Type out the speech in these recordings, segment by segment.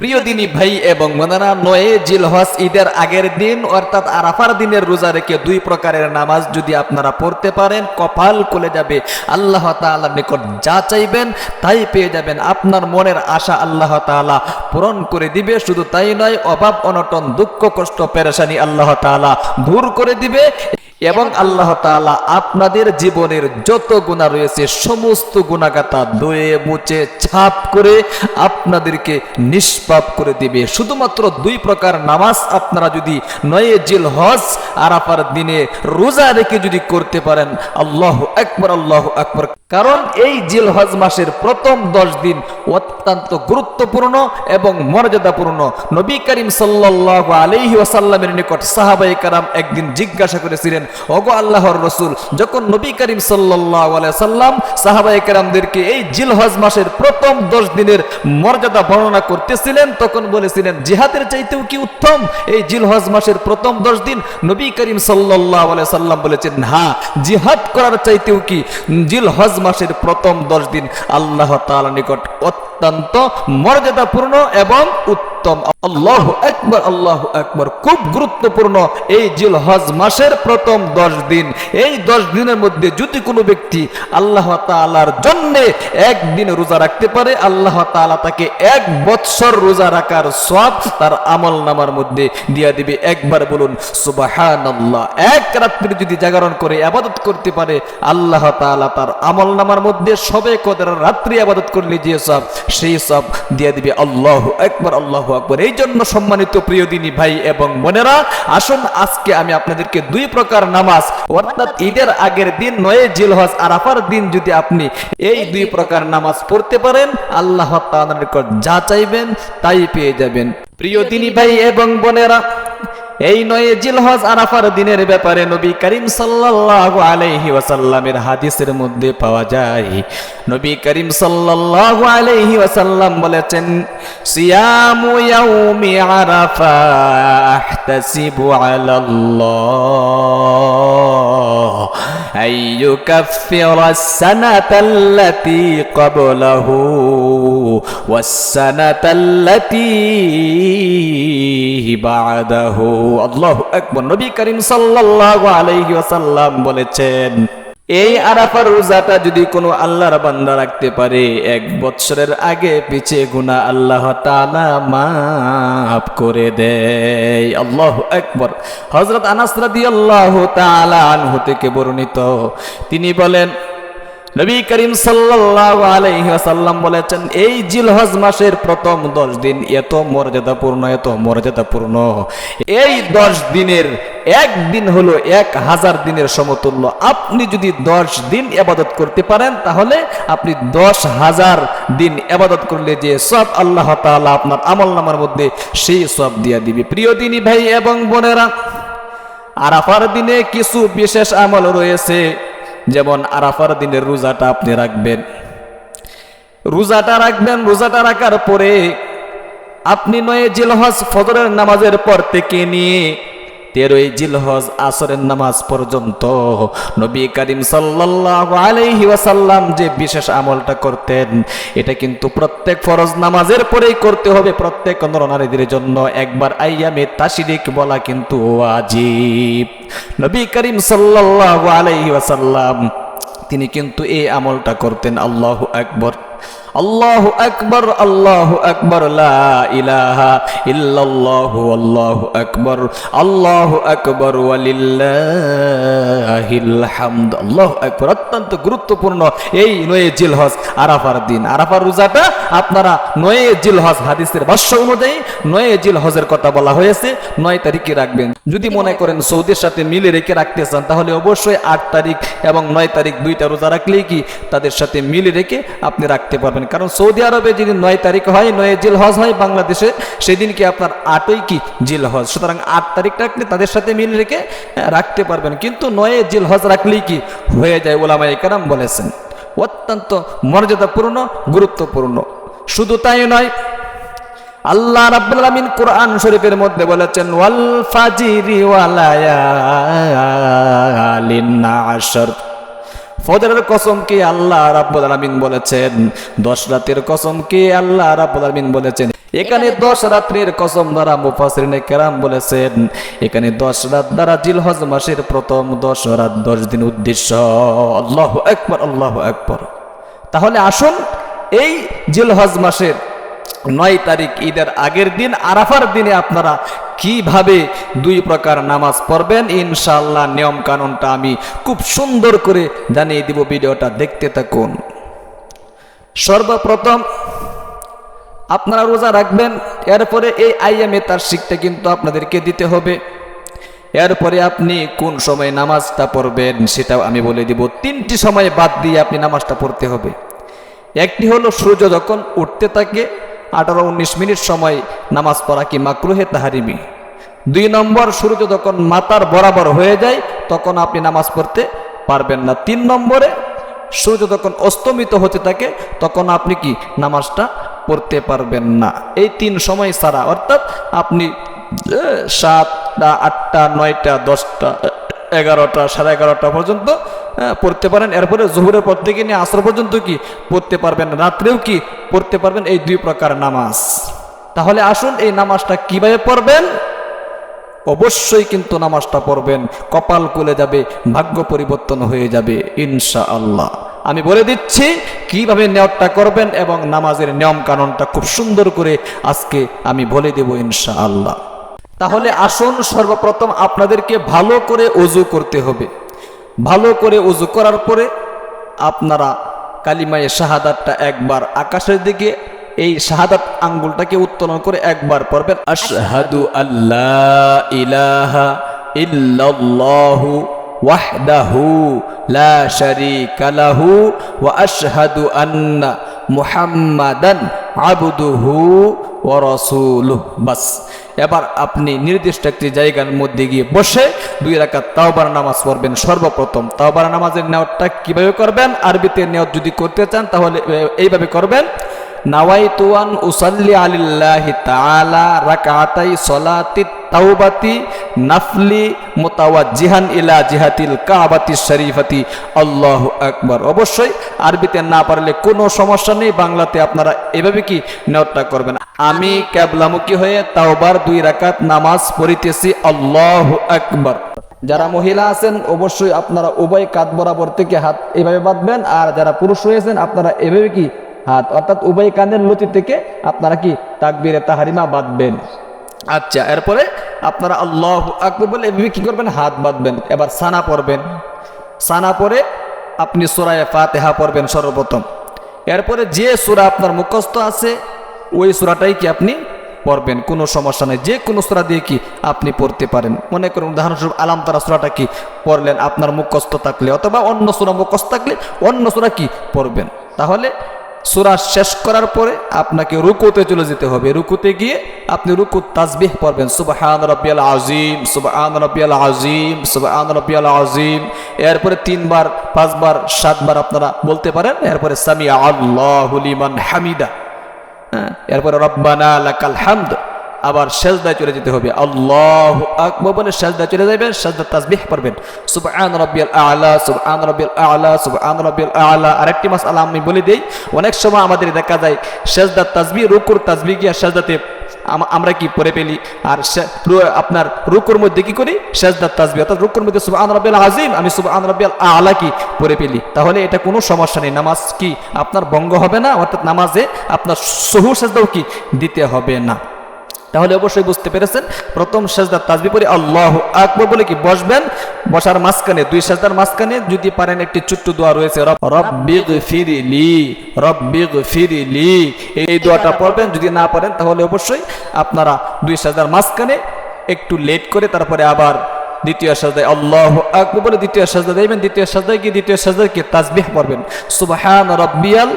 প্রিয় দিনী ভাই এবং মনারা নয়ে জিলহস ঈদের আগের দিন, অর্থাৎ আরাফার দিনের রোজা রেখে দুই প্রকারের নামাজ যদি আপনারা পড়তে পারেন, কপাল খুলে যাবে, আল্লাহ তাআলার নিকট যা চাইবেন তাই পেয়ে যাবেন। আপনার মনের আশা আল্লাহ তাআলা পূরণ করে দিবে, শুধু তাই নয়, অভাব, অনটন, দুঃখ, কষ্ট, পেরেশানি আল্লাহ তাআলা দূর করে দিবে এবং আল্লাহ তাআলা আপনাদের জীবনের যত গুণা রয়েছে, সমস্ত গুণাগাতা দয়ে মুছে, ছাপ করে আপনাদেরকে নিষ্পাপ করে দিবে। শুধুমাত্র দুই প্রকার নামাজ আপনারা যদি নয়ে জিল হজ, আরাফার দিনে রোজা রেখে যদি করতে পারেন, আল্লাহ একবার আল্লাহ একবার কারণ এই জিল হজ মাসের প্রথম দশ দিন অত্যন্ত গুরুত্বপূর্ণ এবং মর্যাদাপূর্ণ। নবী করিম সাল্লাহ আলহি ওয়াসাল্লামের নিকট সাহাবাই কারাম একদিন জিজ্ঞাসা করেছিলেন, ওগো আল্লাহর রসুল, যখন নবী করিম সাল্লাহ আলাই সাল্লাম সাহাবাই কারামদেরকে এই জিল হজ মাসের প্রথম দশ দিনের মর্যাদা বর্ণনা করতেছিলেন, তখন বলেছিলেন, জিহাদের চাইতেও কি উত্তম? এই জিলহজ মাসের প্রথম দশ দিন নবী করিম সাল্লাম বলেছেন হ্যাঁ জিহাদ করার চাইতেও কি? জিলহজ মাসের প্রথম দশ দিন আল্লাহ তালা নিকট অত্যন্ত মর্যাদাপূর্ণ এবং উত্তম। আল্লাহ একবার আল্লাহ একবার খুব গুরুত্বপূর্ণ এই জিল হজ মাসের প্রথম দশ দিন। এই দশ দিনের মধ্যে যদি কোনো ব্যক্তি আল্লাহ তাআলার জন্য একদিন রোজা রাখতে পারে, আল্লাহ তাআলা তাকে এক বৎসর রোজা রাখার সব তার আমল নামার মধ্যে দিয়া দিবে। একবার বলুন, সুবাহানাল্লাহ। এক রাত্রি যদি জাগরণ করে আবাদত করতে পারে, আল্লাহ তাআলা তার আমল নামার মধ্যে সবে কদের রাত্রি আবাদত করলে যে সব সেই সব দিয়ে দিবে। আল্লাহ একবার আল্লাহ আকবর। এই জন্য সম্মানিত প্রিয় দিনী ভাই এবং বোনেরা, আসুন আজকে আমি আপনাদেরকে দুই প্রকার নামাজ, অর্থাৎ ঈদের আগের দিন নয়, জিলহজ, আরাফার দিন যদি আপনি এই দুই প্রকার নামাজ পড়তে পারেন, আল্লাহ তাআলার নিকট যা চাইবেন তাই পেয়ে যাবেন। প্রিয় দিনী ভাই এবং বোনেরা এই নয় জিলহজ আরাফার দিনের ব্যাপারে নবী করিম সাল্লাল্লাহু আলাইহি ওয়াসাল্লামের হাদিসের মধ্যে পাওয়া যায়। নবী করিম সাল্লাল্লাহু আলাইহি ওয়াসাল্লাম বলেছেন, সিয়ামু আরাফা আহতাসিবু আল্লাহ নবী করিম সাল্লাল্লাহু আলাইহি ওয়াসাল্লাম বলেছেন, এই আরাফার রোজাটা যদি কোনো আল্লাহর বান্দা রাখতে পারে, এক বৎসরের আগে পিছে গুনাহ আল্লাহ তাআলা মাফ করে দেয়। আল্লাহ আকবর। হযরত আনাস রাদিয়াল্লাহু তাআলা আনহু থেকে বর্ণিত। তিনি বলেন নবী করিম সাল্লাল্লাহু আলাইহি ওয়াসাল্লাম বলেছেন, এই জিলহজ মাসের প্রথম 10 দিন এত মর্যাদাপূর্ণ এত মর্যাদাপূর্ণ। এই 10 দিনের এক দিন হলো এক হাজার দিনের সমতুল্য। আপনি যদি দশ দিন এবাদত করতে পারেন, তাহলে আপনি দশ হাজার দিন এবাদত করলে যে সব আল্লাহ তাআলা আপনার আমল নামার মধ্যে সেই সব দিয়া দিবে। প্রিয় দিনী ভাই এবং বোনেরা, আরাফার দিনে কিছু বিশেষ আমল রয়েছে। যেমন আরাফার দিনের রোজাটা আপনি রাখবেন। রোজাটা রাখবেন, রোজাটা রাখার পরে আপনি নয় জেলহাজ ফজরের নামাজের পর থেকে নিয়ে তেরোই জিলহজ আসরের নামাজ পর্যন্ত নবী করিম সাল্লাল্লাহু আলাইহি ওয়াসাল্লাম যে বিশেষ আমলটা করতেন, এটা কিন্তু প্রত্যেক ফরজ নামাজের পরেই করতে হবে। প্রত্যেক নরনারীদের জন্য একবার আইয়ামে তাশরিক বলা কিন্তু ওয়াজিব। নবী করিম সাল্লাল্লাহু আলাইহি ওয়াসাল্লাম, তিনি কিন্তু এই আমলটা করতেন। আল্লাহ আকবর। আল্লাহ আকবর আল্লাহ আকবর ইলাহা ইল্লাল্লাহু আকবর, আল্লাহু আকবর, ওয়ালিল্লাহিল হামদ, আল্লাহু আকবর। অত্যন্ত গুরুত্বপূর্ণ এই নয়ে জিলহজ আরাফার দিন। আরাফার রোজাটা আপনারা নয়ে জিলহজ হাদিসের ভাষ্য অনুযায়ী নয়ে জিলহজের কথা বলা হয়েছে, নয় তারিখে রাখবেন। যদি মনে করেন সৌদির সাথে মিলে রেখে রাখতে চান, তাহলে অবশ্যই আট তারিখ এবং নয় তারিখ দুইটা রোজা রাখলেই কি তাদের সাথে মিলে রেখে আপনি রাখতে পারবেন। কারণ সৌদি আরবে যদি নয় তারিখ হয়, নয় জিল হজ হয়, বাংলাদেশে সেদিন কি আপনার আটই কি? জিল হজ সুতরাং আট তারিখ রাখলে তাদের সাথে মিল রেখে রাখতে পারবেন। কিন্তু নয় জিল হজ রাখলেই কি? হয়ে যায় ওলামাই কারাম বলেছেন। অত্যন্ত মর্যাদাপূর্ণ, গুরুত্বপূর্ণ। শুধু তাই নয়, আল্লাহ রাব্বুল কোরআন শরীফের মধ্যে বলেছেন, ওয়াল ফাজিরি ওয়ালায়ালিন আশর ফজরের কসম কে আল্লাহ রাব্বুল আলামিন বলেছেন? দশ রাতের কসম কে আল্লাহ রাব্বুল আলামিন বলেছেন? এখানে দশ রাত্রির কসম দ্বারা মুফাসরিনে কেরাম বলেছেন। এখানে দশ রাত দ্বারা জিলহজ মাসের প্রথম দশ রাত দশ দিন উদ্দেশ্য। আল্লাহ একবার আল্লাহ একবার তাহলে আসুন এই জিলহজ মাসের নয় তারিখ ঈদের আগের দিন, আরাফার দিনে আপনারা কীভাবে দুই প্রকার নামাজ পড়বেন ইনশাল্লাহ নিয়ম কানুনটা আমি খুব সুন্দর করে জানিয়ে দিব ভিডিওটা দেখতে থাকুন। সর্বপ্রথম, আপনারা রোজা রাখবেন, এরপরে এই আইএমএ তার শিখতে কিন্তু আপনাদেরকে দিতে হবে। এরপরে আপনি কোন সময় নামাজটা পড়বেন সেটাও আমি বলে দিব। তিনটি সময় বাদ দিয়ে আপনি নামাজটা পড়তে হবে। একটি হলো সূর্য যখন উঠতে থাকে আঠারো উনিশ মিনিট সময় নামাজ পড়া কি মাকরুহে তাহারিমি। দুই নম্বর, সূর্য যখন মাতার বরাবর হয়ে যায়, তখন আপনি নামাজ পড়তে পারবেন না। তিন নম্বরে, সূর্য যখন অস্তমিত হতে থাকে, তখন আপনি কি নামাজটা পড়তে পারবেন না। এই তিন সময় ছাড়া, অর্থাৎ আপনি সাতটা, আটটা, নয়টা, দশটা, এগারোটা, সাড়ে এগারোটা পর্যন্ত পড়তে পারেন। এরপরে জহুরের পর থেকে নিয়ে আসর পর্যন্ত কি? পড়তে পারবেন রাত্রেও কি? পড়তে পারবেন এই দুই প্রকার নামাজ। তাহলে আসুন এই নামাজটা কীভাবে পড়বেন? অবশ্যই কিন্তু নামাজটা পড়বেন। কপাল খুলে যাবে, ভাগ্য পরিবর্তন হয়ে যাবে ইনশা আল্লাহ আমি বলে দিচ্ছি, কীভাবে নিয়তটা করবেন এবং নামাজের নিয়ম কানুনটা খুব সুন্দর করে আজকে আমি বলে দেব ইনশা আল্লাহ তাহলে আসুন সর্বপ্রথম আপনাদেরকে ভালো করে অজু করতে হবে। ভালো করে উজু করার পরে আপনারা কালিমায় শাহাদাতটা একবার আকাশের দিকে, এই শাহাদাত আঙ্গুলটাকে উত্তোলন করে একবার পড়বেন। আশহাদু আল্লাহ ইলাহা ইল্লাল্লাহু ওয়াহদাহু লা শারীকা লাহু ওয়া আশহাদু আন্না মুহাম্মাদান আবুদুহু ওয়া রাসূলুহু। বাস, এবার আপনি নির্দিষ্ট একটি জায়গার মধ্যে গিয়ে বসে দুই রাখা তাওবার নামাজ পড়বেন। সর্বপ্রথম তাওবার নামাজের নেওয়ারটা কীভাবে করবেন? আরবিতে নেওয়ার যদি করতে চান তাহলে এইভাবে করবেন। নাওয়াইতুয়ান উসাল্লি আলিল্লাহি তাআলা রাকাতাই সলাতি তাওবাতি নাফলি মুতাওয়াজ্জিহান ইলা জিহাতিল কাবাতি শরীফাতি। আল্লাহু আকবার। অবশ্যই আরবিতে না পারলে কোনো সমস্যা নেই, বাংলাতে আপনারা এভাবে কি নেওয়াটা করবেন? আমি ক্যাবলামুখী হয়ে তাওবার দুই রাকাত নামাজ পড়িতেছি। আল্লাহ আকবর। যারা মহিলা আছেন, অবশ্যই আপনারা উভয় কাত বরাবর থেকে হাত এভাবে বাঁধবেন, আর যারা পুরুষ হয়েছেন আপনারা এভাবে কি হাত। অর্থাৎ উভয় কানের লতি থেকে আপনারা কি তাকবিরে তাহারিমা বাঁধবেন? আচ্ছা এরপরে আপনারা আল্লাহ আকবর বলে এভাবে কি করবেন? হাত বাঁধবেন। এবার সানা পড়বেন। সানা পরে আপনি সুরায় ফাতেহা পড়বেন সর্বপ্রথম। এরপরে যে সুরা আপনার মুখস্থ আছে, ওই সুরাটাই কি আপনি পড়বেন? কোনো সমস্যা নেই। যে কোনো সুরা দিয়ে কি আপনি পড়তে পারেন। মনে করুন, উদাহরণস্বরূপ, আলাম তারা সুরাটা কি পড়লেন আপনার মুখস্থ থাকলে, অথবা অন্য সুরা মুখস্থ থাকলে অন্য সুরা কি পড়বেন? তাহলে সুরা শেষ করার পরে আপনাকে রুকুতে চলে যেতে হবে। রুকুতে গিয়ে আপনি রুকু তাজবিহ পড়বেন। সুবহান রাব্বিয়াল আজিম সুবহান রাব্বিয়াল আজিম সুবহান রাব্বিয়াল আজিম এরপরে তিনবার পাঁচবার সাতবার আপনারা বলতে পারেন। এরপরে সামিয়া আল্লাহু লিমান হামিদা। হ্যাঁ, এরপরে রব্বানা লাকাল হামদ। আবার সেজদায় চলে যেতে হবে। আল্লাহ আকবর বলে সেজদায় চলে যাবেন, সেজদা তাসবিহ পড়বেন। সুবহান রাব্বিয়াল আলা, সুবহান রাব্বিয়াল আলা, সুবহান রাব্বিয়াল আলা। আরেকটি মাসআলা আমি বলে দেই, অনেক সময় আমাদের দেখা যায় সেজদা তাসবিহ, রুকুর তাসবিহ গিয়া সেজদাতে আমরা কি পরে পেলি আর আপনার রুকুর মধ্যে কি করি? সেজদার তাসবিহ। অর্থাৎ রুকুর মধ্যে সুবহান রাব্বিয়াল আজিম আমি সুবহান রাব্বিয়াল আলা কি পরে পেলি তাহলে এটা কোনো সমস্যা নেই। নামাজ কি আপনার ভঙ্গ হবে না? অর্থাৎ নামাজে আপনার সহু সেজদাও কি দিতে হবে না। তাহলে অবশ্যই বুঝতে পেরেছেন, প্রথম সেজদার তাজবি পরে আল্লাহ আকবর বলে কি বসবেন? বসার মাঝখানে, দুই সেজদার মাঝখানে যদি পারেন একটি ছোট্ট দোয়া রয়েছে, রব- রব্বিগ ফিরিলি রব্বিগ ফিরিলি এই দোয়াটা পড়বেন, যদি না পারেন তাহলে অবশ্যই আপনারা দুই সেজদার মাঝখানে একটু লেট করে তারপরে আবার দ্বিতীয় সাজদায় আল্লাহ আকবর বলে দ্বিতীয় সাজদা দেবেন, দ্বিতীয় সাজদায় গিয়ে দ্বিতীয় সাজদায় কি তাজবিহ পড়বেন। সুবহান রাব্বিয়াল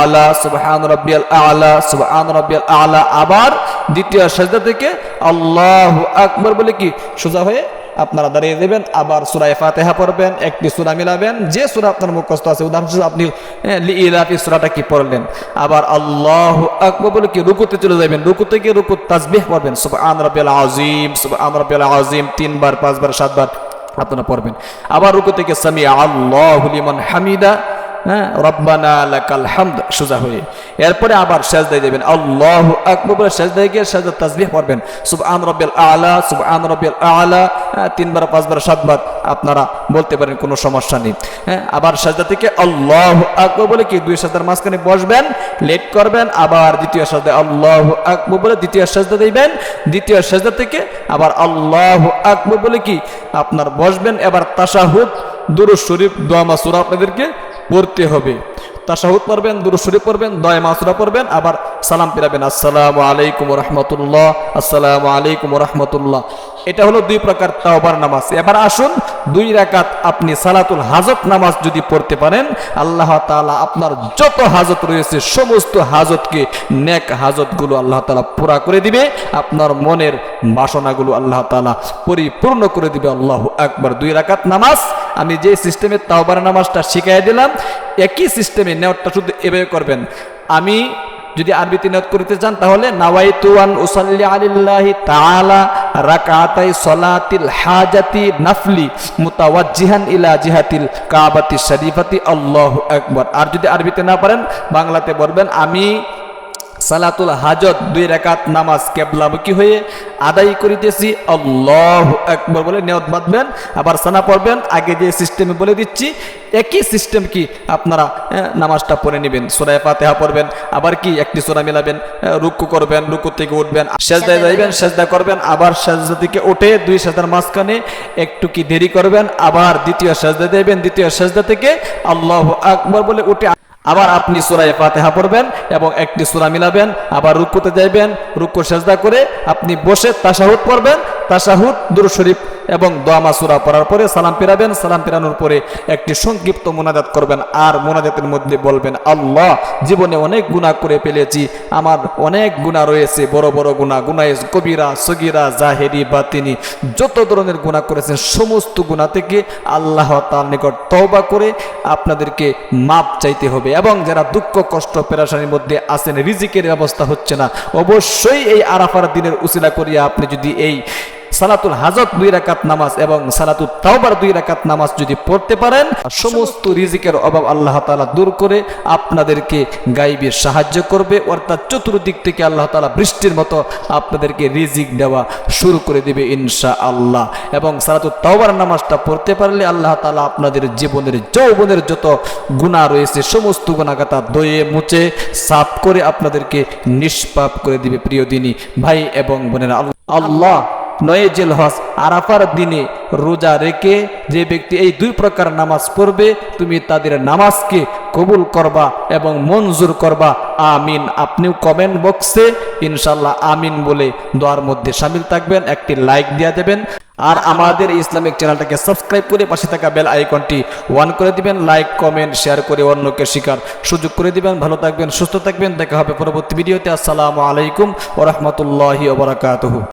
আলা, সুবহান রাব্বিয়াল আলা, সুবহান রাব্বিয়াল আলা, আবার দ্বিতীয় সাজদা থেকে আল্লাহ আকবর বলে কি, সোজা হয়ে আপনারা দাঁড়িয়ে দেবেন আবার সুরায় ফাতেহা পড়বেন, একটি সুরা মিলাবেন, যে সুরা আপনার মুখস্থ আছে, উদাহরণস্বরূপ আপনি ইলাফি সুরাটা কি পড়লেন? আবার আল্লাহ আকবর বলে কি রুকুতে চলে যাবেন, রুকুতে গিয়ে রুকু তাজবিহ পড়বেন সব রাব্বিয়াল আজিম সব রাব্বিয়াল আজিম তিনবার, পাঁচবার, সাতবার আপনারা পড়বেন। আবার রুকু থেকে সামি আল্লাহ হামিদা হ্যাঁ রব্বানা লাকাল হামদ সোজা হয়ে। এরপরে আবার সেজদায় দেবেন আল্লাহ আকবর বলে সেজদায় গিয়ে সেজদা তাসবিহ পড়বেন। সুবহান রাব্বিল আলা সুবহান রাব্বিল আলা হ্যাঁ, তিনবার পাঁচবার সাতবার আপনারা বলতে পারেন কোনো সমস্যা নেই। হ্যাঁ আবার সাজদা থেকে আল্লাহ আকবর বলে কি দুই সাজদার মাঝখানে বসবেন লেট করবেন আবার দ্বিতীয় সাজদা আল্লাহ আকবর বলে দ্বিতীয় সাজদা দিবেন। দ্বিতীয় সাজদা থেকে আবার আল্লাহ আকবর বলে কি আপনার বসবেন। এবার তাশাহুদ দুরুদ শরীফ দোয়া মাসুরা আপনাদেরকে পড়তে হবে। তাশাহুদ পড়বেন, দুরুদ শরীফ পড়বেন দয়া মাসুরা পড়বেন, আবার সালাম ফিরাবেন। আসসালামু আলাইকুম রহমতুল্লাহ, আসসালামু আলাইকুম রহমতুল্লাহ। এটা হলো দুই প্রকার তাওবার নামাজ। এবার আসুন, দুই রাকাত আপনি সালাতুল হাজত নামাজ যদি পড়তে পারেন, আল্লাহ তাআলা আপনার যত হাজত রয়েছে, সমস্ত হাজতকে নেক হাজতগুলো আল্লাহ তালা পুরা করে দিবে। আপনার মনের বাসনাগুলো আল্লাহ তাআলা পরিপূর্ণ করে দিবে। আল্লাহ একবার দুই রাকাত নামাজ আমি যে সিস্টেমে তাওবার নামাজটা শিখাই দিলাম, একই সিস্টেমে নেওয়ারটা শুধু এভাবে করবেন। আমি যদি আরবিতে নিয়ত করতে চান, তাহলে নাওয়াইতু আন উসাল্লি আলিল্লাহি তাআলা রাকাতাই সলাতিল হাজাতি নাফলি মুতাওয়াজ্জিহান ইলা জিহাতিল কাবাতি শরীফাতি। আল্লাহু আকবার। আর যদি আরবিতে না পারেন, বাংলাতে বলবেন, আমি সালাতুল হাজত, দুই রাকাত নামাজ কেবলামুখী হয়ে আদায় করিতেছি। আল্লাহ একবার বলে নিয়ত বাঁধবেন, আবার সানা পড়বেন। আগে যে সিস্টেমে বলে দিচ্ছি, একই সিস্টেম কি আপনারা নামাজটা পড়ে নেবেন। সোরায় ফাতেহা পড়বেন, আবার কি একটি সোরা মেলাবেন রুকু করবেন, রুকু থেকে উঠবেন, সেজদায় যাইবেন, সেজদা করবেন, আবার সেজদা থেকে উঠে দুই সেজদার মাঝখানে একটু কি দেরি করবেন, আবার দ্বিতীয় সেজদা দেবেন, দ্বিতীয় সেজদা থেকে আল্লাহ আকবর বলে উঠে আবার আপনি সুরায় ফাতেহা পড়বেন এবং একটি সুরা মিলাবেন, আবার রুকুতে যাইবেন, রুকু সেজদা করে আপনি বসে তাসাহুদ পড়বেন। তাসাহুদ দুরু শরীফ এবং দোয়ামা সুরা পড়ার পরে সালাম পেরাবেন সালাম পেরানোর পরে একটি সংক্ষিপ্ত মোনাজাত করবেন আর মোনাজাতের মধ্যে বলবেন, আল্লাহ, জীবনে অনেক গুনাহ করে ফেলেছি, আমার অনেক গুনাহ রয়েছে, বড় বড় গুনাহ গুনাহ কবিরা, সগিরা, জাহেরি বা তিনি যত ধরনের গুনাহ করেছেন, সমস্ত গুনাহ থেকে আল্লাহ তার নিকট তওবা করে আপনাদেরকে মাপ চাইতে হবে এবং যারা দুঃখ, কষ্ট, পেরাশানির মধ্যে আছেন, রিজিকের ব্যবস্থা হচ্ছে না, অবশ্যই এই আরাফার দিনের উসিলা করিয়া আপনি যদি এই সালাতুল হাজত দুই রাকাত নামাজ এবং সালাতুল তাওবার দুই রাকাত নামাজ যদি পড়তে পারেন, সমস্ত রিজিকের অভাব আল্লাহ তাআলা দূর করে আপনাদেরকে গাইবে সাহায্য করবে। অর্থাৎ চতুর্দিক থেকে আল্লাহ তাআলা বৃষ্টির মতো আপনাদেরকে রিজিক দেওয়া শুরু করে দেবে ইনশা আল্লাহ এবং সালাতুল তাওবার নামাজটা পড়তে পারলে আল্লাহ তাআলা আপনাদের জীবনের যৌবনের যত গুণা রয়েছে, সমস্ত গুণাগাতা দয়ে মুছে, সাফ করে আপনাদেরকে নিষ্পাপ করে দিবে প্রিয় দিনী ভাই এবং বোনেরা। আল্লাহ নয় জেল হজ, আরাফার দিনে রোজা রেখে যে ব্যক্তি এই দুই প্রকার নামাজ পড়বে, তুমি তাদের নামাজকে কবুল করবা এবং মঞ্জুর করবা। আমিন। আপনিও কমেন্ট বক্সে ইনশাল্লাহ আমিন বলে দোয়ার মধ্যে সামিল থাকবেন। একটি লাইক দিয়ে দেবেন। আর আমাদের ইসলামিক চ্যানেলটাকে সাবস্ক্রাইব করে পাশে থাকা বেল আইকনটি ওয়ান করে দিবেন। লাইক কমেন্ট শেয়ার করে অন্যকে শিকার সুযোগ করে দিবেন। ভালো থাকবেন, সুস্থ থাকবেন। দেখা হবে পরবর্তী ভিডিওতে আসসালামু আলাইকুম ওরহমতুল্লাহি ওবরাকাতহু